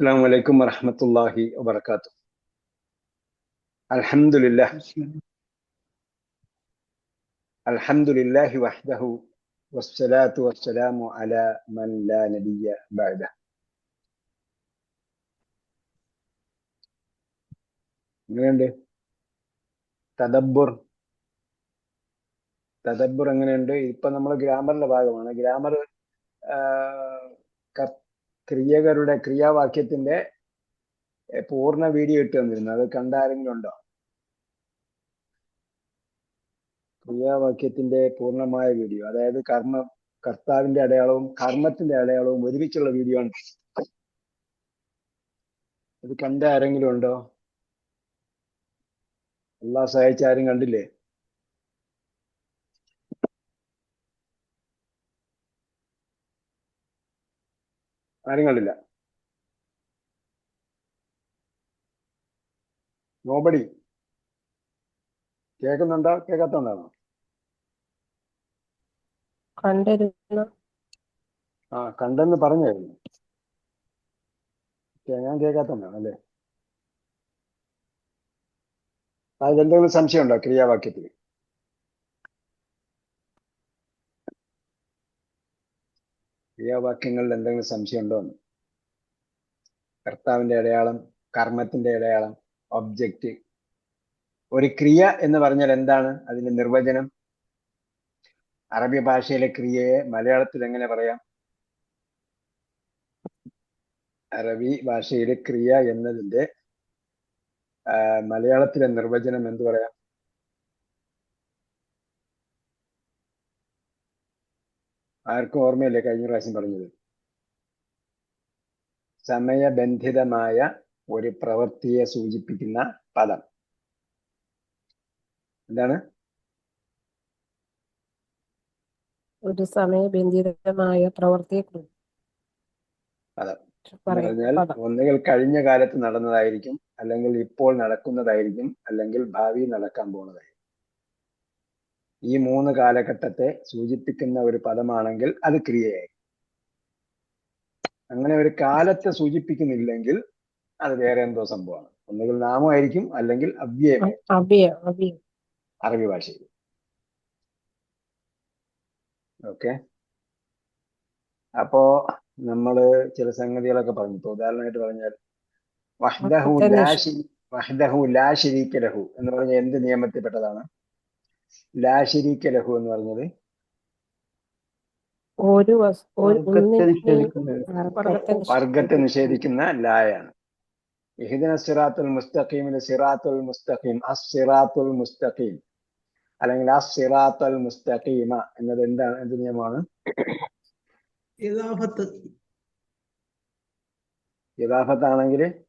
السلام عليكم ورحمة الله وبركاته الحمد لله الحمد لله وحده والصلاة والسلام على من لا نبي بعده എങ്ങനെയുണ്ട് തദബ്ബുർ തദബ്ബുർ എങ്ങനെയുണ്ട് ഇപ്പൊ നമ്മൾ ഗ്രാമറിന്റെ ഭാഗമാണ് ഗ്രാമർ ക്രിയകരുടെ ക്രിയാവാക്യത്തിന്റെ പൂർണ വീഡിയോ ഇട്ട് തന്നിരുന്നു. അത് കണ്ട ആരെങ്കിലും ഉണ്ടോ? ക്രിയാവാക്യത്തിന്റെ പൂർണമായ വീഡിയോ. അതായത് കർമ്മ കർത്താവിന്റെ അടയാളവും കർമ്മത്തിന്റെ അടയാളവും ഒരുമിച്ചുള്ള വീഡിയോ ആണ്. ഇത് കണ്ട ആരെങ്കിലും ഉണ്ടോ? എല്ലാ സഹായിച്ച ആരും കണ്ടില്ലേ? ആരും കണ്ടില്ല നോബടി കേൾക്കുന്നുണ്ടോ? കേൾക്കാത്തോണ്ടാണോ കണ്ടിരുന്നു. ആ കണ്ടെന്ന് പറഞ്ഞായിരുന്നു. ഞാൻ കേൾക്കാത്തോണ്ടാണ് അല്ലേ? അതിലെന്തെങ്കിലും സംശയമുണ്ടോ ക്രിയാവാക്യത്തിൽ? ക്രിയാവാക്യങ്ങളിൽ എന്തെങ്കിലും സംശയമുണ്ടോ? എന്ന് കർത്താവിന്റെ അടയാളം കർമ്മത്തിന്റെ അടയാളം ഒബ്ജക്റ്റ് ഒരു ക്രിയ എന്ന് പറഞ്ഞാൽ എന്താണ്? അതിന്റെ നിർവചനം. അറബി ഭാഷയിലെ ക്രിയയെ മലയാളത്തിൽ എങ്ങനെ പറയാം? അറബി ഭാഷയിലെ ക്രിയ എന്നതിന്റെ മലയാളത്തിലെ നിർവചനം എന്ത് പറയാം? ആർക്കും ഓർമ്മയില്ലേ കഴിഞ്ഞ പ്രാവശ്യം പറഞ്ഞത്. സമയബന്ധിതമായ ഒരു പ്രവൃത്തിയെ സൂചിപ്പിക്കുന്ന പദം. എന്താണ്? ഒരു സമയബന്ധിതമായ പ്രവൃത്തിയെ പദം. പറഞ്ഞാൽ ഒന്നുകിൽ കഴിഞ്ഞ കാലത്ത് നടന്നതായിരിക്കും അല്ലെങ്കിൽ ഇപ്പോൾ നടക്കുന്നതായിരിക്കും അല്ലെങ്കിൽ ഭാവിയിൽ നടക്കാൻ പോകുന്നതായിരിക്കും. ഈ മൂന്ന് കാലഘട്ടത്തെ സൂചിപ്പിക്കുന്ന ഒരു പദമാണെങ്കിൽ അത് ക്രിയയായി. അങ്ങനെ ഒരു കാലത്തെ സൂചിപ്പിക്കുന്നില്ലെങ്കിൽ അത് വേറെ എന്തോ സംഭവമാണ്. ഒന്നുകിൽ നാമമായിരിക്കും അല്ലെങ്കിൽ അവ്യയമായി അറബി ഭാഷയിൽ. ഓക്കെ. അപ്പോ നമ്മൾ ചില സംഗതികളൊക്കെ പറഞ്ഞു. ഇപ്പൊ ഉദാഹരണമായിട്ട് പറഞ്ഞാൽ വഹ്ദഹു ലാ ശരീക ലഹു എന്ന് പറഞ്ഞ എന്ത് നിയമത്തിൽപ്പെട്ടതാണ്? ലാ ലഹു എന്ന് പറഞ്ഞത്? ഒരു വസ്- ഒരു വർഗത്തെ നിഷേധിക്കുന്നു. ലായാണ്. ഇഹിദിന സിറാത്തുൽ മുസ്തഖീമിന് സിറാത്തുൽ മുസ്തഖീം അസിറാത്തുൽ മുസ്തഖീം. അല്ലെങ്കിൽ അസിറാത്തുൽ മുസ്തഖീമ എന്നത് എന്താണ്? എന്ത് നിയമമാണ്? ആണെങ്കിൽ ഇലാഫത്താണെങ്കിൽ?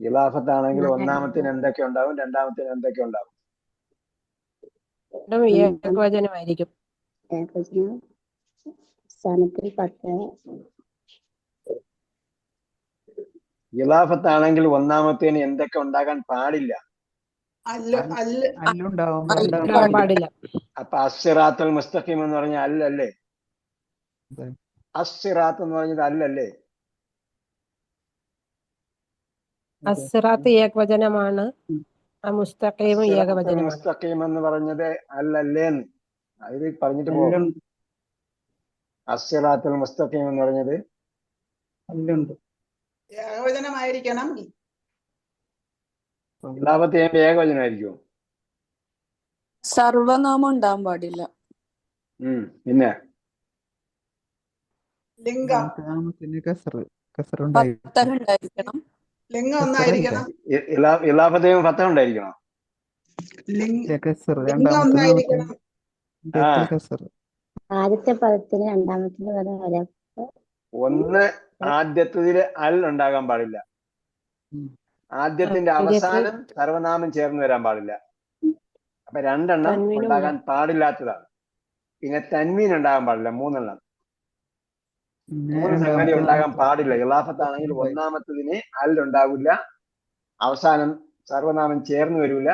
ഇലാഫത്താണെങ്കിൽ ഒന്നാമത്തിന് എന്തൊക്കെ ഉണ്ടാവും? രണ്ടാമത്തിന് എന്തൊക്കെ ഉണ്ടാവും? ഏകവചനമായിരിക്കും. ഏകവചനം പത്ത്. ഒന്നാമത്തേന് എന്തൊക്കെ ഉണ്ടാകാൻ പാടില്ല? പാടില്ല. അപ്പൊ അസിറാത്തൽ മുസ്തഖീം എന്ന് പറഞ്ഞ അല്ലല്ലേ? അസ്സിറാത്ത് അസിറാത്ത് എന്ന് പറഞ്ഞത് അല്ലല്ലേ? അസിറാത്ത് ഏകവചനമാണ്. മുസ്തഖീം എന്ന് പറഞ്ഞത് അല്ലല്ലേ അതിൽ പറഞ്ഞിട്ട് പോകും. അല്ലുണ്ട് മുസ്തഖീം എന്ന് പറഞ്ഞത്. അല്ലുണ്ട് ഏകവചനമായിരിക്കണം. ചെയ്യുമ്പോൾ ഏകവചനമായിരിക്കും സർവനാമം ഉണ്ടാവാൻ പാടില്ല. പിന്നെ? ലിംഗം. ഉണ്ടായിരിക്കണം. ലിംഗം ഒന്നായിരിക്കണം. എല്ലാ ഇലാഫത്ത് ചെയ്യുമ്പോൾ ഫത്തഹ ലിംഗ ഒന്നായിരിക്കണം. ആദ്യത്തെ പദത്തിന് രണ്ടാമത്തെ പദം വരാം. ഒന്ന് ആദ്യത്തതിൽ അൽ ഉണ്ടാകാൻ പാടില്ല. ആദ്യത്തിന്റെ അവസാനം സർവനാമം ചേർന്ന് വരാൻ പാടില്ല. അപ്പൊ രണ്ടെണ്ണം ഉണ്ടാകാൻ പാടില്ലാത്തതാണ്. പിന്നെ തന്മീൻ ഉണ്ടാകാൻ പാടില്ല. മൂന്നെണ്ണം. മൂന്ന് സംഗതി ഉണ്ടാകാൻ പാടില്ല. ഇലാഫത്താണെങ്കിൽ ഒന്നാമത്തതിന് അല്ലുണ്ടാവില്ല. അവസാനം സർവനാമം ചേർന്ന് വരില്ല.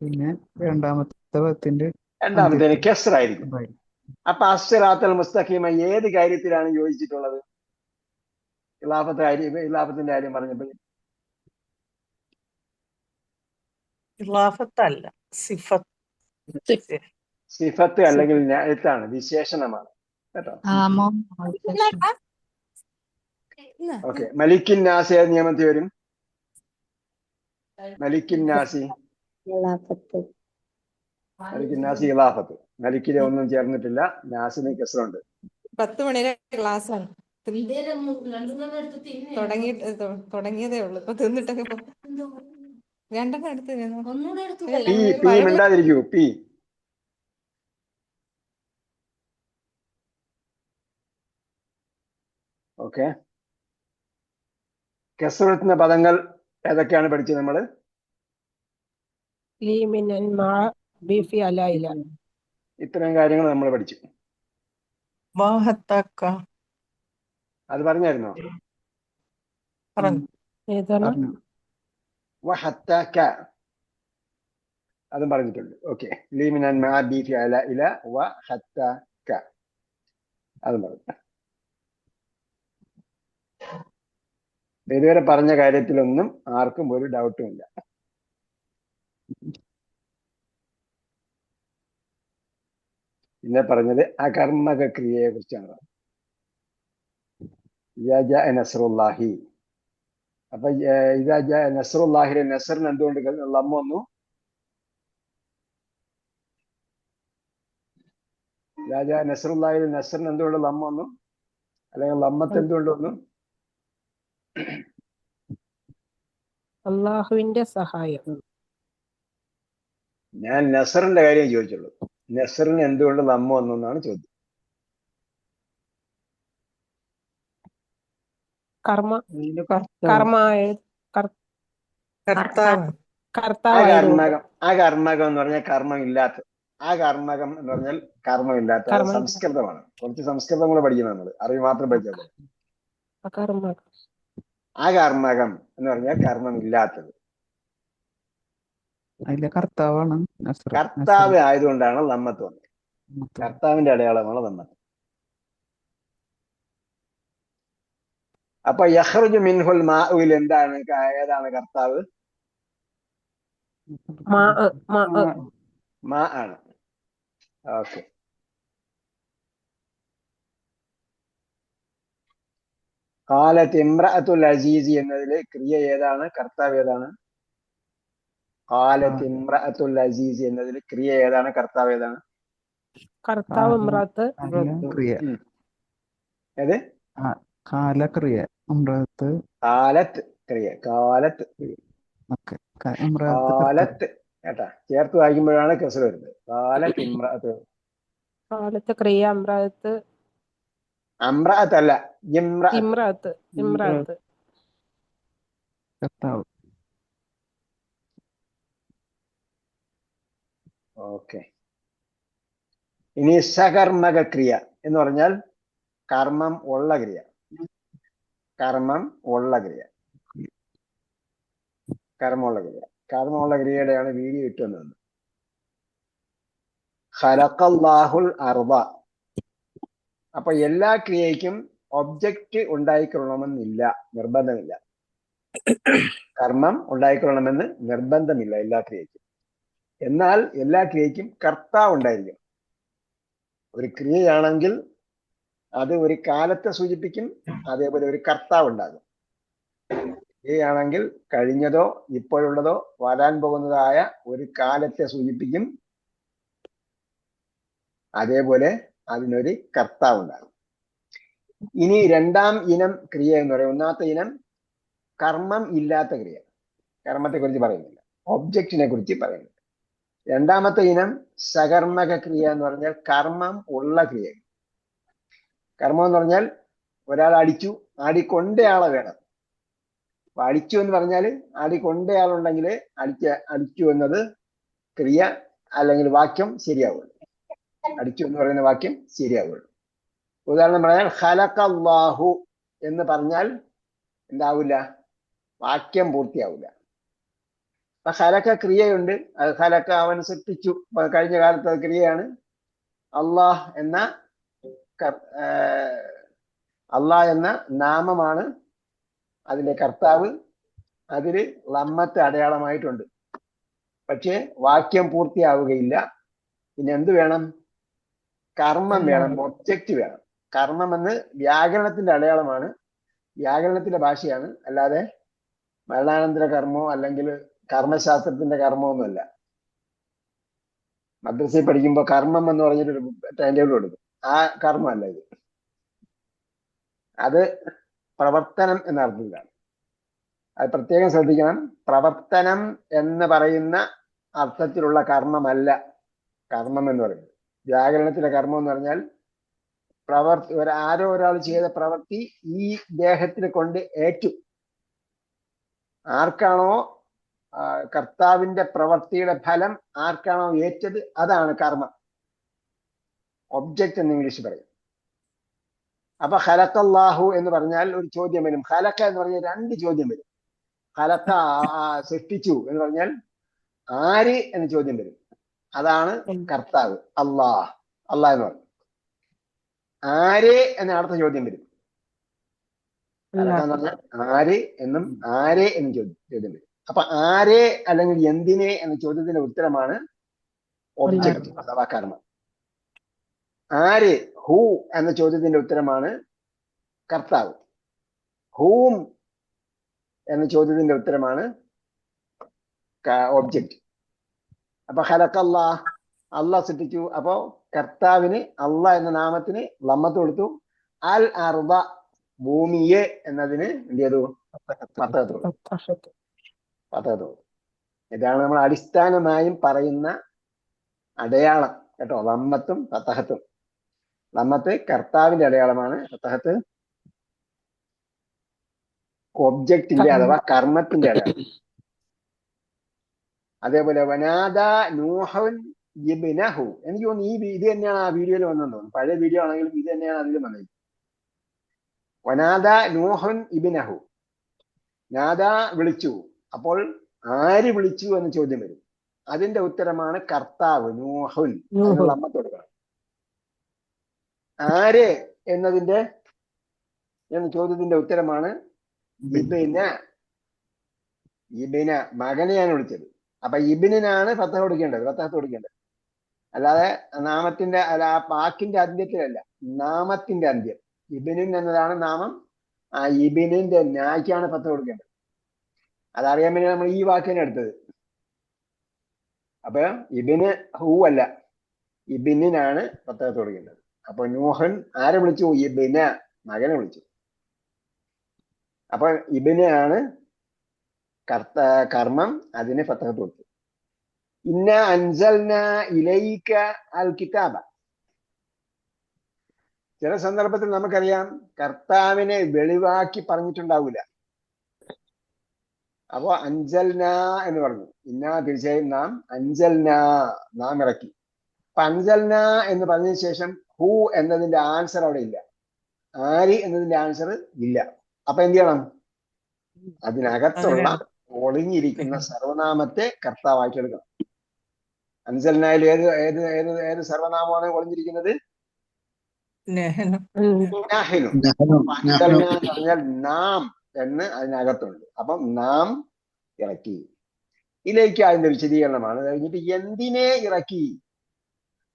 പിന്നെ രണ്ടാമത്തെ പത്തിന്റെ രണ്ടാമത്തേന് കെസറായിരിക്കും. അപ്പൊ അസ്സലാത്തൽ മുസ്തഖീമ ഏത് കാര്യത്തിലാണ് യോജിച്ചിട്ടുള്ളത്? ഇളാഫത്തെ കാര്യം ഇലാഫത്തിന്റെ കാര്യം പറഞ്ഞപ്പോൾ ഇലാഫത്തല്ല സിഫത്ത്. സിഫത്ത് അല്ലെങ്കിൽ ന്യായത്താണ് വിശേഷണമാണ്. കേട്ടോ? ഓക്കെ. മലിക്കിൻ നാസി ഏത് നിയമത്തിൽ വരും? മലിക്കിൻ നാസി. മലിക്കിൻ നാസി ഇലാഫത്ത്. മലിക്കിലെ ഒന്നും ചേർന്നിട്ടില്ല. നാസിന് കെസറുണ്ട്. പത്ത് മണിയുടെ ക്ലാസ് ആണ് തുടങ്ങി തുടങ്ങിയതേ ഉള്ളൂ. ഇപ്പൊ തിന്നിട്ടൊക്കെ പോ- രണ്ടെണ്ണം എടുത്ത് മിണ്ടാതിരിക്കൂ. പി. ഓക്കെ കെസറത്തിന്റെ പദങ്ങൾ ഏതൊക്കെയാണ് പഠിച്ചത് അലായില ഇത്രയും കാര്യങ്ങൾ നമ്മൾ പഠിച്ചു. അത് പറഞ്ഞായിരുന്നോ? അതും പറഞ്ഞിട്ടുണ്ട്. ഓക്കെ ലീമിനൻ മാ ബീഫി അല ഇല വ ഹത്ത അതും പറഞ്ഞു. ഇതുവരെ പറഞ്ഞ കാര്യത്തിലൊന്നും ആർക്കും ഒരു ഡൗട്ടും ഇല്ല. പിന്നെ പറഞ്ഞത് അകർമ്മക ക്രിയയെ കുറിച്ചാണ് നസറുല്ലാഹി അപ്പൊ ഇതാജ നസ്റുല്ലാഹിലെ നസറിന് എന്തുകൊണ്ട് ലമ്മ വന്നു? രാജ നസറുല്ലാഹിലെ നസറിന് എന്തുകൊണ്ട് ലമ്മ വന്നു? അല്ലെങ്കിൽ ലമ്മത്ത് എന്തുകൊണ്ട് വന്നു? അള്ളാഹുവിന്റെ സഹായം. ഞാൻ നസറിന്റെ കാര്യം ചോദിച്ചുള്ളൂ. നസറിന് എന്തുകൊണ്ട് നമ്മ വന്നു എന്നാണ് ചോദ്യം. കർമ്മ കർമ്മ ആ കർമ്മകം എന്ന് പറഞ്ഞാൽ കർമ്മം ഇല്ലാത്ത ആ കർമ്മകം എന്ന് പറഞ്ഞാൽ കർമ്മം. ഇല്ലാത്ത സംസ്കൃതമാണ്. കുറച്ച് സംസ്കൃതം കൂടെ പഠിക്കണം നമ്മൾ. അറിവ് മാത്രം പഠിച്ചാൽ പോരാ. കർമ്മ ആ കർമ്മകം എന്ന് പറഞ്ഞാൽ കർമ്മമില്ലാത്തത്. അതിലെ കർത്താവാണ് നസ്ര കർത്താവ് ആയതുകൊണ്ടാണ് വന്നത് കർത്താവിന്റെ അടയാളമാണ് ലമ്മത്ത് അപ്പൊ യഹ്റുജു മിൻഹുൽ മാവിൽ എന്താണ്? ഏതാണ് കർത്താവ്? മാ മാ മാ ആണ്. ഓക്കെ. കാലത്ത് ഇമ്രഅത്തുൽ അസീസി എന്നതിലെ ക്രിയ ഏതാണ്? കർത്താവ് ഏതാണ്? കാലത്ത് ഇമ്രഅത്തുൽ അസീസി എന്നതിൽ ക്രിയ ഏതാണ്? കർത്താവ് ഏതാണ്? കർത്താവ് ഇമ്രാത്ത് ക്രിയ. ഏത്? കാലക്രിയ അമ്രത്ത് കാലത്ത് ക്രിയ. കാലത്ത്. കാലത്ത് കേട്ടാ. ചേർത്ത് വായിക്കുമ്പോഴാണ് കെസർ വരുന്നത്. കാലത്ത് ഇമ്രഅത്ത് കാലത്ത് ക്രിയ അമ്രാത്ത് അമ്രഅത്ത് അല്ല ഇമ്ര ഇമ്രാത്ത് ഇമ്രാത്ത്. കർത്താവ്. ഓക്കെ. ഇനി സകർമ്മക ക്രിയ എന്ന് പറഞ്ഞാൽ കർമ്മം ഉള്ള ക്രിയ. കർമ്മം ഉള്ള ക്രിയ. കർമ്മമുള്ള ക്രിയ. കർമ്മമുള്ള ക്രിയയുടെയാണ് വീഡിയോ ഇട്ടുവന്നത്. ഖലഖല്ലാഹുൽ അർദ. അപ്പൊ എല്ലാ ക്രിയയ്ക്കും ഒബ്ജക്റ്റ് ഉണ്ടായിക്കൊള്ളണമെന്നില്ല നിർബന്ധമില്ല. കർമ്മം ഉണ്ടായിക്കൊള്ളണമെന്ന് നിർബന്ധമില്ല എല്ലാ ക്രിയയ്ക്കും. എന്നാൽ എല്ലാ ക്രിയയ്ക്കും കർത്താവ് ഉണ്ടായിരിക്കും ഒരു ക്രിയയാണെങ്കിൽ അത് ഒരു കാലത്തെ സൂചിപ്പിക്കും അതേപോലെ ഒരു കർത്താവ് ഉണ്ടാകും. ക്രിയയാണെങ്കിൽ കഴിഞ്ഞതോ ഇപ്പോഴുള്ളതോ വരാൻ പോകുന്നതായ ഒരു കാലത്തെ സൂചിപ്പിക്കും. അതേപോലെ അതിനൊരു കർത്താവ് ഉണ്ടാകും ഇനി രണ്ടാം ഇനം ക്രിയ എന്ന് പറയും. ഒന്നാമത്തെ ഇനം കർമ്മം ഇല്ലാത്ത ക്രിയ. കർമ്മത്തെ കുറിച്ച് പറയുന്നില്ല. ഒബ്ജക്റ്റിനെ കുറിച്ച് പറയുന്നില്ല. രണ്ടാമത്തെ ഇനം സകർമ്മക ക്രിയ എന്ന് പറഞ്ഞാൽ കർമ്മം ഉള്ള ക്രിയ. കർമ്മം എന്ന് പറഞ്ഞാൽ ഒരാൾ അടിച്ചു ആടിക്കൊണ്ടയാളെ വേണം. അപ്പൊ അടിച്ചു എന്ന് പറഞ്ഞാൽ ആടിക്കൊണ്ടയാളുണ്ടെങ്കിൽ അടിച്ച അടിച്ചു എന്നത് ക്രിയ അല്ലെങ്കിൽ വാക്യം ശരിയാവുള്ളൂ. അടിച്ചു എന്ന് പറയുന്ന വാക്യം ശരിയാവുള്ളൂ. ഉദാഹരണം പറഞ്ഞാൽ ഹലക്കല്ലാഹു എന്ന് പറഞ്ഞാൽ എന്താവില്ല വാക്യം പൂർത്തിയാവില്ല അപ്പൊ ഹലക്ക ക്രിയയുണ്ട്. അത് ഹലക്ക അവൻ സൃഷ്ടിച്ചു. കഴിഞ്ഞ കാലത്ത് അത് ക്രിയയാണ്. അള്ളാഹ് എന്ന അള്ളാഹ് എന്ന നാമമാണ് അതിന്റെ കർത്താവ്. അതിൽ ലമ്മത്ത് അടയാളമായിട്ടുണ്ട്. പക്ഷേ വാക്യം പൂർത്തിയാവുകയില്ല. പിന്നെ എന്ത് വേണം? കർമ്മം വേണം ഒബ്ജക്റ്റ് വേണം. കർമ്മം എന്ന് വ്യാകരണത്തിന്റെ അടയാളമാണ്. വ്യാകരണത്തിന്റെ ഭാഷയാണ്. അല്ലാതെ മരണാനന്തര കർമ്മോ അല്ലെങ്കിൽ കർമ്മശാസ്ത്രത്തിന്റെ കർമ്മമോ ഒന്നുമല്ല. മദ്രസയിൽ പഠിക്കുമ്പോൾ കർമ്മം എന്ന് പറഞ്ഞിട്ടൊരു ടൈം ടേബിൾ കൊടുക്കും. ആ കർമ്മമല്ല ഇത്. അത് പ്രവർത്തനം എന്ന അർത്ഥത്തിലാണ്. അത് പ്രത്യേകം ശ്രദ്ധിക്കണം. പ്രവർത്തനം എന്ന് പറയുന്ന അർത്ഥത്തിലുള്ള കർമ്മമല്ല കർമ്മം എന്ന് പറയുന്നത്. വ്യാകരണത്തിലെ കർമ്മം എന്ന് പറഞ്ഞാൽ പ്രവർത്തി ആരോ ഒരാൾ ചെയ്ത പ്രവൃത്തി ഈ ദേഹത്തിന് കൊണ്ട് ഏറ്റു. ആർക്കാണോ കർത്താവിന്റെ പ്രവൃത്തിയുടെ ഫലം ആർക്കാണോ ഏറ്റത് അതാണ് കർമ്മം. ഒബ്ജക്റ്റ് എന്ന് ഇംഗ്ലീഷ് പറയും. അപ്പൊ ഹലക്കല്ലാഹു എന്ന് പറഞ്ഞാൽ ഒരു ചോദ്യം വരും. ഹലക്ക എന്ന് പറഞ്ഞാൽ രണ്ട് ചോദ്യം വരും. ആ, സൃഷ്ടിച്ചു എന്ന് പറഞ്ഞാൽ ആര് എന്ന് ചോദ്യം വരും. അതാണ് കർത്താവ് അള്ളാഹ്. അള്ളാഹ് എന്ന് പറയും ആര് എന്ന അടുത്ത ചോദ്യം വരും. ആര് എന്നും ആരെ എന്നും ചോദ്യം ചോദ്യം വരും. അപ്പൊ ആരെ അല്ലെങ്കിൽ എന്തിനെ എന്ന ചോദ്യത്തിന്റെ ഉത്തരമാണ് ഒബ്ജക്ട് അഥവാ കർമ്മം. ആര് ഹൂ എന്ന ചോദ്യത്തിന്റെ ഉത്തരമാണ് കർത്താവ്. ഹൂം എന്ന ചോദ്യത്തിന്റെ ഉത്തരമാണ് ഒബ്ജക്റ്റ് അപ്പൊ ഹലക്കല്ലാ അള്ളാഹ് സൃഷ്ടിച്ചു. അപ്പോ കർത്താവിന് അള്ളാഹ് എന്ന നാമത്തിന് ലമ്മത്ത് കൊടുത്തു. അൽ അർദ ഭൂമിയെ എന്നതിന് എന്ത് ചെയ്തു? പത്തകത്ത് കൊടുത്തു. പത്താഹത്ത്. പത്തകത്ത് കൊടുത്തു. ഇതാണ് നമ്മൾ അടിസ്ഥാനമായും പറയുന്ന അടയാളം കേട്ടോ. ലമ്മത്തും പത്തഹത്തും ലമ്മത്ത് കർത്താവിന്റെ അടയാളമാണ്. പത്തഹത്ത് ഒബ്ജക്റ്റിന്റെ അഥവാ കർമ്മത്തിന്റെ അടയാളം. അതേപോലെ വനാദ നൂഹൻ ഇബ്നഹു എനിക്ക് തോന്നുന്നു ഈ ഇത് തന്നെയാണ് ആ വീഡിയോയിൽ വന്നെന്ന് തോന്നുന്നു. പഴയ വീഡിയോ ആണെങ്കിലും ഇത് തന്നെയാണ് അതിൽ വന്നത്. വനാദ നൂഹൻ ഇബിനഹു നാദ വിളിച്ചു. അപ്പോൾ ആര് വിളിച്ചു എന്ന് ചോദ്യം വരും. അതിന്റെ ഉത്തരമാണ് കർത്താവ് നൂഹുൻ അമ്മത്ത് കൊടുക്കണം ആര് എന്നതിന്റെ എന്ന ചോദ്യത്തിന്റെ ഉത്തരമാണ് ഇബിന. ഇബിന മകനെയാണ് വിളിച്ചത്. അപ്പൊ ഇബിനാണ് ഫത്ത കൊടുക്കേണ്ടത് ഫത്തഹത്ത് കൊടുക്കേണ്ടത്. അല്ലാതെ നാമത്തിന്റെ അല്ല ആ പാക്കിന്റെ അന്ത്യത്തിലല്ല നാമത്തിന്റെ അന്ത്യം. ഇബിനിൻ എന്നതാണ് നാമം ആ ഇബിനിന്റെ നായ്ക്കാണ് ഫത്ത കൊടുക്കേണ്ടത്. അതറിയാൻ വേണ്ടി നമ്മൾ ഈ വാക്കിനെ എടുത്തത്. അപ്പൊ ഇബിന് ഹൂ അല്ല ഇബിനിനാണ് പത്തകത്ത് കൊടുക്കേണ്ടത്. അപ്പൊ നൂഹൻ ആരെ വിളിച്ചു? ഇബിന മകനെ വിളിച്ചു. അപ്പൊ ഇബിനാണ് കർത്ത കർമ്മം അതിന് ഫത്തഹ കൊടുത്തു. ഇന്ന അൻസൽന ഇലയിക്ക അൽ കിതാബ. ചില സന്ദർഭത്തിൽ നമുക്കറിയാം കർത്താവിനെ വെളിവാക്കി പറഞ്ഞിട്ടുണ്ടാവില്ല അപ്പോ അഞ്ചൽന എന്ന് പറഞ്ഞു. ഇന്ന തീർച്ചയായും നാം അഞ്ചൽന നാം ഇറക്കി. അപ്പൊ അഞ്ചൽന എന്ന് പറഞ്ഞതിന് ശേഷം ഹൂ എന്നതിന്റെ ആൻസർ അവിടെ ഇല്ല. ആരി എന്നതിന്റെ ആൻസർ ഇല്ല. അപ്പൊ എന്ത് ചെയ്യണം? അതിനകത്തുള്ള ഒളിഞ്ഞിരിക്കുന്ന സർവനാമത്തെ കർത്താവായിട്ട് എടുക്കണം. അഞ്ചലിനായി ഏത് ഏത് ഏത് ഏത് സർവനാമമാണ് ഒളിഞ്ഞിരിക്കുന്നത്? നെഹന. ഉം. എന്ന് പറഞ്ഞാൽ നാം എന്ന് അതിനകത്തുണ്ട്. അപ്പം നാം ഇറക്കി. ഇതിലേക്ക് അതിന്റെ വിശദീകരണമാണ്. കഴിഞ്ഞിട്ട് എന്തിനെ ഇറക്കി?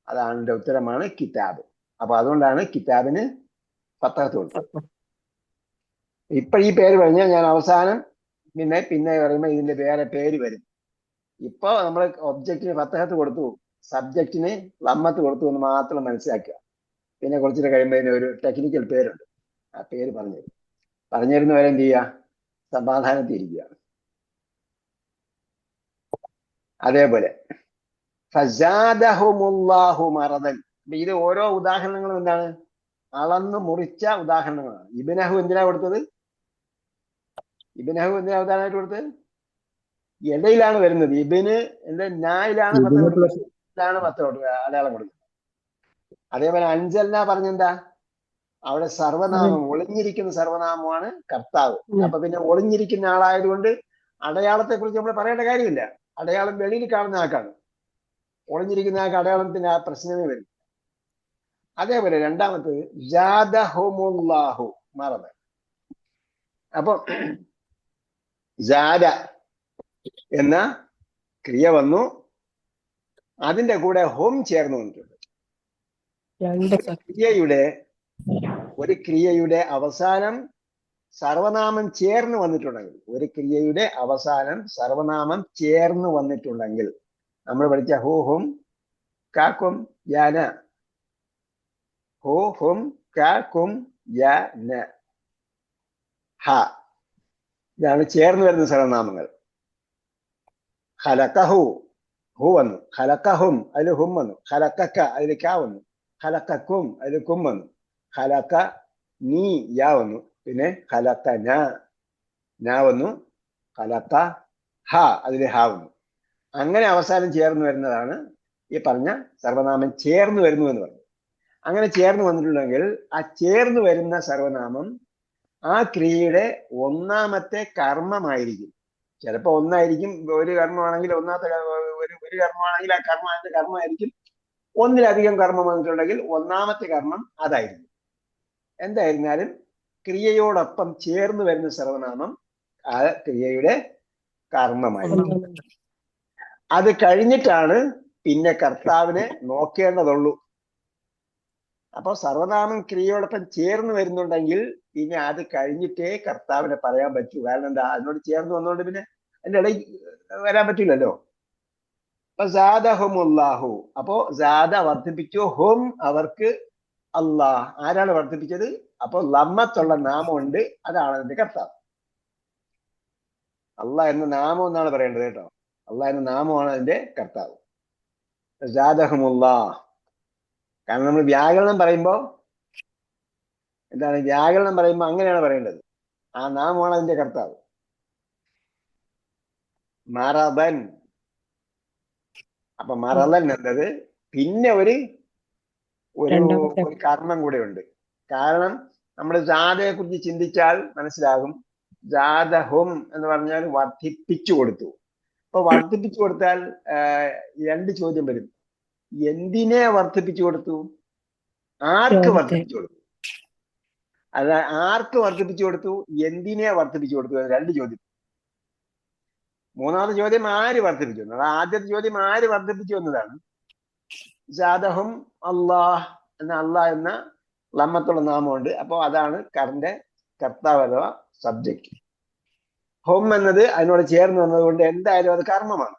അതാണ് അതിന്റെ ഉത്തരമാണ് കിതാബ്. അപ്പൊ അതുകൊണ്ടാണ് കിതാബിന് പത്തകത്ത് കൊടുത്തത് ഇപ്പൊ ഈ പേര് പറഞ്ഞാൽ ഞാൻ അവസാനം പിന്നെ പിന്നെ പറയുമ്പോൾ ഇതിന്റെ വേറെ പേര് വരും. ഇപ്പൊ നമ്മൾ ഒബ്ജക്റ്റിന് പത്തകത്ത് കൊടുത്തു. സബ്ജക്റ്റിന് ലമ്മത്ത് കൊടുത്തു എന്ന് മാത്രം മനസ്സിലാക്കുക. പിന്നെ കുറച്ചിട്ട് കഴിയുമ്പോൾ ഇതിന് ഒരു ടെക്നിക്കൽ പേരുണ്ട്. ആ പേര് പറഞ്ഞു തരും പറഞ്ഞു തരുന്നവരെ എന്ത് ചെയ്യുക? സമാധാനത്തിരിക്കുക അതേപോലെ. ഫസാദഹുമുല്ലാഹു ഇത് ഓരോ ഉദാഹരണങ്ങളും എന്താണ്? അളന്നു മുറിച്ച ഉദാഹരണങ്ങളാണ്. ഇബിനഹു എന്തിനാ കൊടുത്തത്? ഇബിനഹു എന്തിനാ അവതാരമായിട്ട് കൊടുത്തത്? ഇടയിലാണ് വരുന്നത്. ഇബിന് എന്റെ നായിലാണ് പത്ത് കൊടുക്കുന്നത് ാണ് പത്ത് അടയാളം കൊടുക്കുന്നത് അതേപോലെ അഞ്ചൽന പറഞ്ഞെന്താ? അവിടെ സർവനാമം ഒളിഞ്ഞിരിക്കുന്ന സർവനാമമാണ് കർത്താവ്. അപ്പൊ പിന്നെ ഒളിഞ്ഞിരിക്കുന്ന ആളായതുകൊണ്ട് അടയാളത്തെ കുറിച്ച് നമ്മൾ പറയേണ്ട കാര്യമില്ല. അടയാളം വെളിയിൽ കാണുന്ന ആൾക്കാണ്. ഒളിഞ്ഞിരിക്കുന്ന ആൾക്ക് അടയാളത്തിന് ആ പ്രശ്നമേ വരും അതേപോലെ രണ്ടാമത്തത് ജാദഹുമുല്ലാഹു മറന്ന്. അപ്പൊ ജാദ എന്ന ക്രിയ വന്നു. അതിന്റെ കൂടെ ഹോം ചേർന്ന് വന്നിട്ടുണ്ട്. ക്രിയയുടെ ഒരു ക്രിയയുടെ അവസാനം സർവനാമം ചേർന്ന് വന്നിട്ടുണ്ടെങ്കിൽ ഒരു ക്രിയയുടെ അവസാനം സർവനാമം ചേർന്ന് വന്നിട്ടുണ്ടെങ്കിൽ നമ്മൾ പഠിച്ച ഹോ ഹും കാക്കും യാന ഹോ ഹും കാക്കും യാന ഹ. ഇതാണ് ചേർന്ന് വരുന്ന സർവനാമങ്ങൾ. ഹലക്കഹു ഹു വന്നു. ഹലക്കഹും അതിൽ ഹും വന്നു. ഹലക്കക്ക അതിൽ കാ വന്നു. ഹലക്കക്കും അതിൽ കും വന്നു. ഹലക്ക നീ യാ വന്നു. പിന്നെ ഹലക്ക ഞാ. വന്നു. ഹലക്ക ഹ അതിൽ ഹ വന്നു. അങ്ങനെ അവസാനം ചേർന്ന് വരുന്നതാണ് ഈ പറഞ്ഞ സർവനാമം ചേർന്ന് വരുന്നു എന്ന് പറഞ്ഞു അങ്ങനെ ചേർന്ന് വന്നിട്ടുണ്ടെങ്കിൽ ആ ചേർന്ന് വരുന്ന സർവനാമം ആ ക്രിയയുടെ ഒന്നാമത്തെ കർമ്മമായിരിക്കും. ചിലപ്പോ ഒന്നായിരിക്കും ഒരു കർമ്മമാണെങ്കിൽ ഒന്നാമത്തെ ഒരു ഒരു കർമ്മമാണെങ്കിൽ ആ കർമ്മ അതിന്റെ കർമ്മമായിരിക്കും. ഒന്നിലധികം കർമ്മം വന്നിട്ടുണ്ടെങ്കിൽ ഒന്നാമത്തെ കർമ്മം അതായിരിക്കും. എന്തായിരുന്നാലും ക്രിയയോടൊപ്പം ചേർന്ന് വരുന്ന സർവനാമം ആ ക്രിയയുടെ കർമ്മമായിരിക്കും. അത് കഴിഞ്ഞിട്ടാണ് പിന്നെ കർത്താവിനെ നോക്കേണ്ടതുള്ളൂ. അപ്പൊ സർവനാമം ക്രിയയോടൊപ്പം ചേർന്ന് വരുന്നുണ്ടെങ്കിൽ ഇനി അത് കഴിഞ്ഞിട്ടേ കർത്താവിനെ പറയാൻ പറ്റൂ. കാരണം എന്താ? അതിനോട് ചേർന്ന് വന്നുകൊണ്ട് പിന്നെ അതിന്റെ ഇടയിൽ വരാൻ പറ്റില്ലല്ലോ. അപ്പൊ അപ്പോ ജാദ വർദ്ധിപ്പിച്ചു ഹും അവർക്ക് അള്ളാഹ് ആരാണ് വർദ്ധിപ്പിച്ചത്? അപ്പോ ലമ്മത്തുള്ള നാമമുണ്ട്. അതാണ് അതിന്റെ കർത്താവ്. അള്ളാഹ് എന്ന നാമം എന്നാണ് പറയേണ്ടത് കേട്ടോ. അള്ളാഹ് എന്ന നാമമാണ് അതിന്റെ കർത്താവ്. സാദഹുമുല്ലാ കാരണം നമ്മൾ വ്യാകരണം പറയുമ്പോൾ എന്താണ് വ്യാകരണം പറയുമ്പോൾ അങ്ങനെയാണ് പറയേണ്ടത്. ആ നാമമാണ് അതിന്റെ കർത്താവ്. മറബൻ. അപ്പൊ മറലൻ എന്നത് പിന്നെ ഒരു ഒരു കർമ്മം കൂടെ ഉണ്ട് കാരണം നമ്മൾ ജാതയെ കുറിച്ച് ചിന്തിച്ചാൽ മനസ്സിലാകും. ജാതഹും എന്ന് പറഞ്ഞാൽ വർദ്ധിപ്പിച്ചു കൊടുത്തു. അപ്പൊ വർദ്ധിപ്പിച്ചു കൊടുത്താൽ രണ്ട് ചോദ്യം വരും. എന്തിനെ വർദ്ധിപ്പിച്ചു കൊടുത്തു? ആർക്ക്. വർദ്ധിപ്പിച്ചു കൊടുത്തു? അത് ആർക്ക് വർദ്ധിപ്പിച്ചു കൊടുത്തു? എന്തിനെ വർദ്ധിപ്പിച്ചു കൊടുത്തു? അത് രണ്ട് ചോദ്യം. മൂന്നാമത്തെ ചോദ്യം ആര് വർദ്ധിപ്പിച്ചു എന്നത് ആദ്യത്തെ ചോദ്യം ആര് വർദ്ധിപ്പിച്ചു എന്നതാണ് ജാദഹും അള്ളാഹ് എന്ന അള്ളാഹ് എന്ന ലമ്മത്തുള്ള നാമമുണ്ട്. അപ്പോൾ അതാണ് കറിന്റെ കർത്താവ് അഥവാ സബ്ജക്റ്റ് ഹോം എന്നത് അതിനോട് ചേർന്ന് വന്നതുകൊണ്ട് എന്തായാലും അത് കർമ്മമാണ്.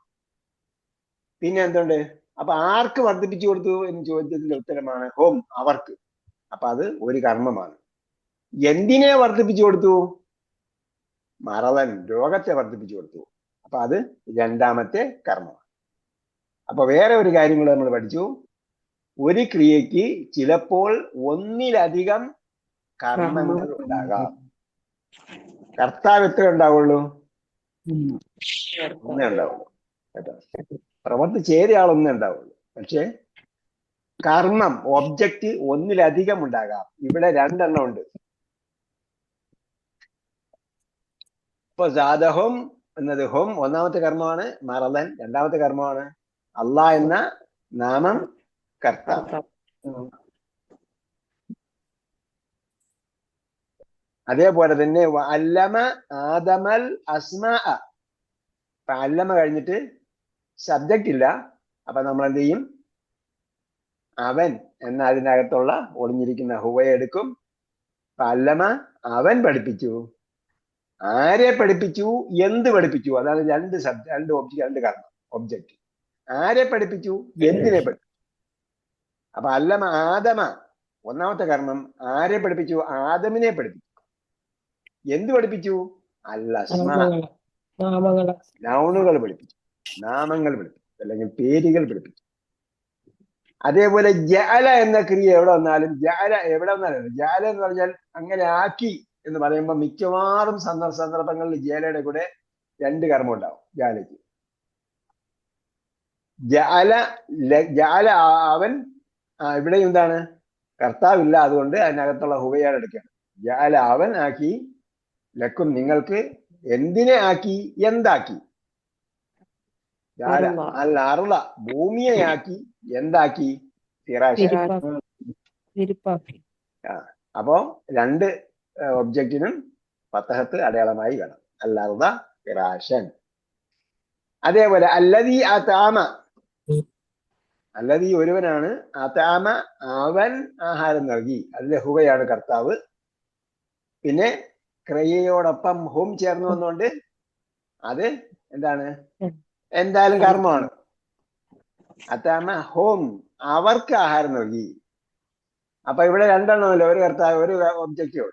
പിന്നെ എന്തുണ്ട്? അപ്പൊ ആർക്ക് വർദ്ധിപ്പിച്ചു കൊടുത്തു എന്ന് ചോദ്യത്തിന്റെ ഉത്തരമാണ് ഹോം അവർക്ക്. അപ്പൊ അത് ഒരു കർമ്മമാണ്. എന്തിനെ വർദ്ധിപ്പിച്ചു കൊടുത്തു? മറവൻ രോഗത്തെ വർദ്ധിപ്പിച്ചു കൊടുത്തു. അപ്പൊ അത് രണ്ടാമത്തെ കർമ്മമാണ്. അപ്പൊ വേറെ ഒരു കാര്യം കൂടെ നമ്മൾ പഠിച്ചു. ഒരു ക്രിയയ്ക്ക് ചിലപ്പോൾ ഒന്നിലധികം കർമ്മങ്ങൾ ഉണ്ടാകാം. കർത്താവ് എത്ര ഉണ്ടാവുള്ളൂ ഒന്നേ ഉണ്ടാവുള്ളൂ. കേട്ടോ? പ്രവർത്തി ചെയ്ത ആൾ ഉണ്ടാവുള്ളൂ. പക്ഷെ കർമ്മം ഒബ്ജക്റ്റ് ഒന്നിലധികം ഉണ്ടാകാം. ഇവിടെ രണ്ടെണ്ണം ഉണ്ട്. ഇപ്പൊ ജാതഹും എന്നത് ഹോം ഒന്നാമത്തെ കർമ്മമാണ് മറലൻ രണ്ടാമത്തെ കർമ്മമാണ്. അല്ല എന്ന നാമം കർത്താവ്. അതേപോലെ തന്നെ അല്ലമ ആദമൽ അസ്മ അല്ലമ കഴിഞ്ഞിട്ട് സബ്ജക്റ്റ് ഇല്ല. അപ്പൊ നമ്മൾ എന്ത് ചെയ്യും? അവൻ എന്ന അതിനകത്തുള്ള ഒളിഞ്ഞിരിക്കുന്ന ഹുവയെ എടുക്കും. പല്ലമ അല്ലമ അവൻ പഠിപ്പിച്ചു. ആരെ പഠിപ്പിച്ചു? എന്ത് പഠിപ്പിച്ചു? അതാണ് രണ്ട് സബ് രണ്ട് ഒബ്ജക്റ്റ് രണ്ട് കാരണം ഒബ്ജക്റ്റ് ആരെ പഠിപ്പിച്ചു? എന്തിനെ പഠിപ്പിച്ചു? അപ്പൊ അല്ലമ ആദമ ഒന്നാമത്തെ കാരണം ആരെ പഠിപ്പിച്ചു? ആദമിനെ പഠിപ്പിച്ചു. എന്ത് പഠിപ്പിച്ചു? അല്ല നൗണുകൾ പഠിപ്പിച്ചു. നാമങ്ങൾ പഠിപ്പിച്ചു അല്ലെങ്കിൽ പേരുകൾ പഠിപ്പിച്ചു. അതേപോലെ ജാല എന്ന ക്രിയ എവിടെ വന്നാലും ജാല എവിടെ വന്നാലും ജാല എന്ന് പറഞ്ഞാൽ അങ്ങനെ ആക്കി എന്ന് പറയുമ്പോൾ മിക്കവാറും സന്ദർഭ സന്ദർഭങ്ങളിൽ ജാലയുടെ കൂടെ രണ്ട് കർമ്മം ഉണ്ടാവും ജാലയ്ക്ക് ജാല ജാല അവൻ ഇവിടെ എന്താണ്? കർത്താവില്ല അതുകൊണ്ട് അതിനകത്തുള്ള ഹുവയാട് എടുക്കുകയാണ് ജാല അവൻ ആക്കി ലക്കും നിങ്ങൾക്ക് എന്തിനെ ആക്കി എന്താക്കി? അല്ല അറുള ഭൂമിയെ ആക്കി എന്താക്കി വിരിപ്പാക്കി അപ്പോ രണ്ട് ഒബ്ജക്റ്റിനും പത്തഹത്ത് അടയാളമായി വേണം. അല്ലാറുത ഫിറാഷൻ അതേപോലെ അല്ലതീ ആ താമ അല്ലതീ ഒരുവനാണ്. ആ താമ അവൻ ആഹാരം നൽകി. അതിലെ ഹുവയാണ് കർത്താവ്. പിന്നെ ക്രിയയോടൊപ്പം ഹും ചേർന്ന് വന്നുകൊണ്ട് അത് എന്താണ്? എന്തായാലും കർമ്മമാണ്. അത്താമ ഹോം അവർക്ക് ആഹാരം നൽകി. അപ്പൊ ഇവിടെ രണ്ടെണ്ണമല്ലോ ഒരു കർത്താവ് ഒരു ഒബ്ജക്റ്റീവ്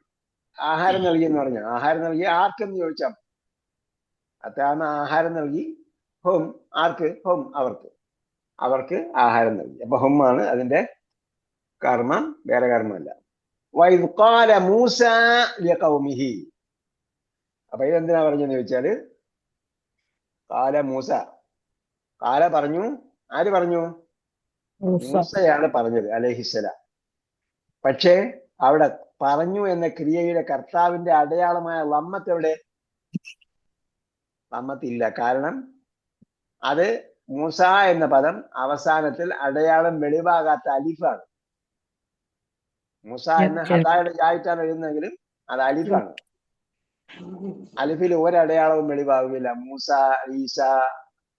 ആഹാരം നൽകി എന്ന് പറഞ്ഞു. ആഹാരം നൽകി ആർക്കെന്ന് ചോദിച്ചാൽ അത്താമ ആഹാരം നൽകി ഹോം ആർക്ക്? ഹോം അവർക്ക്. അവർക്ക് ആഹാരം നൽകി. അപ്പൊ ഹോമാണ് ആണ് അതിന്റെ കർമ്മം വേറെ കർമ്മമല്ല. വൈദ് ഖാല മൂസ ലിഖൗമിഹി. അപ്പൊ ഇതെന്തിനാ പറഞ്ഞെന്ന് ചോദിച്ചാൽ കാല മൂസ കാല പറഞ്ഞു? ആര് പറഞ്ഞു? മൂസയാണ് പറഞ്ഞത് അലഹിസലാം പക്ഷേ അവിടെ പറഞ്ഞു എന്ന ക്രിയയുടെ കർത്താവിന്റെ അടയാളമായ ലമ്മത്ത് എവിടെ? ലമ്മത്തില്ല കാരണം അത് മൂസ എന്ന പദം അവസാനത്തിൽ അടയാളം വെളിവാകാത്ത അലിഫാണ്. മൂസ എന്ന ഓക്കേ. ഹതായുടെ ആയിട്ടാണ് എഴുതുന്നതെങ്കിലും അത് അലിഫാണ്. അലിഫിൽ ഒരടയാളവും വെളിവാകുകയില്ല മൂസ ഈസ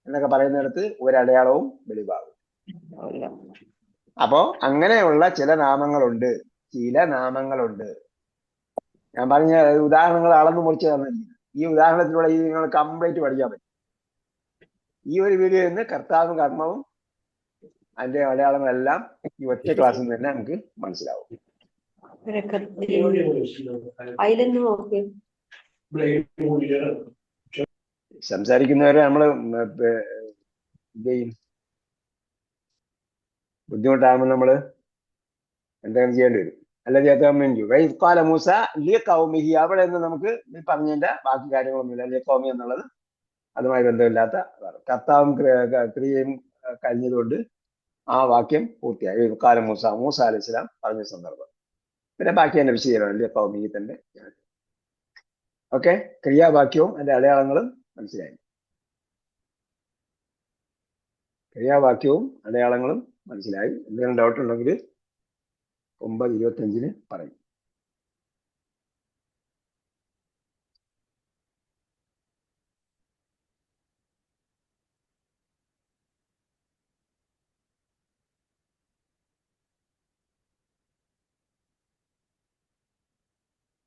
എന്നൊക്കെ പറയുന്നിടത്ത് ഒരടയാളവും വെളിവാകും. അപ്പോ അങ്ങനെയുള്ള ചില നാമങ്ങളുണ്ട്. ചില നാമങ്ങളുണ്ട്. ഞാൻ പറഞ്ഞ ഉദാഹരണങ്ങൾ അളന്നു മുറിച്ച് തന്നിരിക്കുന്നു. ഈ ഉദാഹരണത്തിലൂടെ ഈ നിങ്ങൾ കംപ്ലീറ്റ് പഠിക്കാൻ പറ്റും. ഈ ഒരു വീഡിയോയിൽ നിന്ന് കർത്താവും കർമ്മവും അതിന്റെ അടയാളങ്ങളെല്ലാം ഈ ഒറ്റ ക്ലാസ്സിൽ നിന്ന് തന്നെ നമുക്ക് മനസ്സിലാവും. അതിലൊന്ന് സംസാരിക്കുന്നവരെ നമ്മൾ എന്ത് ചെയ്യും. ബുദ്ധിമുട്ടാകുമ്പോൾ നമ്മൾ എന്തെങ്കിലും ചെയ്യേണ്ടി വരും. വൈകാല മൂസ ലി അവിടെ നിന്ന് നമുക്ക് നീ പറഞ്ഞതിന്റെ ബാക്കി കാര്യങ്ങളൊന്നുമില്ല. ലി കൗമി എന്നുള്ളത് അതുമായി ബന്ധമില്ലാത്ത കർത്താവും ക്രിയയും കഴിഞ്ഞതുകൊണ്ട് ആ വാക്യം പൂർത്തിയായി. കാല മൂസ മൂസ അലൈഹി സ്വലാം പറഞ്ഞ സന്ദർഭം. പിന്നെ ബാക്കി എന്റെ വിശദീകരണം. ലി കൗമിഹി തന്നെ. ഓക്കെ ക്രിയാവാക്യവും അതിന്റെ അടയാളങ്ങളും മനസ്സിലായി. ക്രിയാവാക്യവും അടയാളങ്ങളും മനസ്സിലായി. എന്തെങ്കിലും ഡൗട്ട് ഉണ്ടെങ്കിൽ ഒമ്പത് ഇരുപത്തഞ്ചിന് പറയും.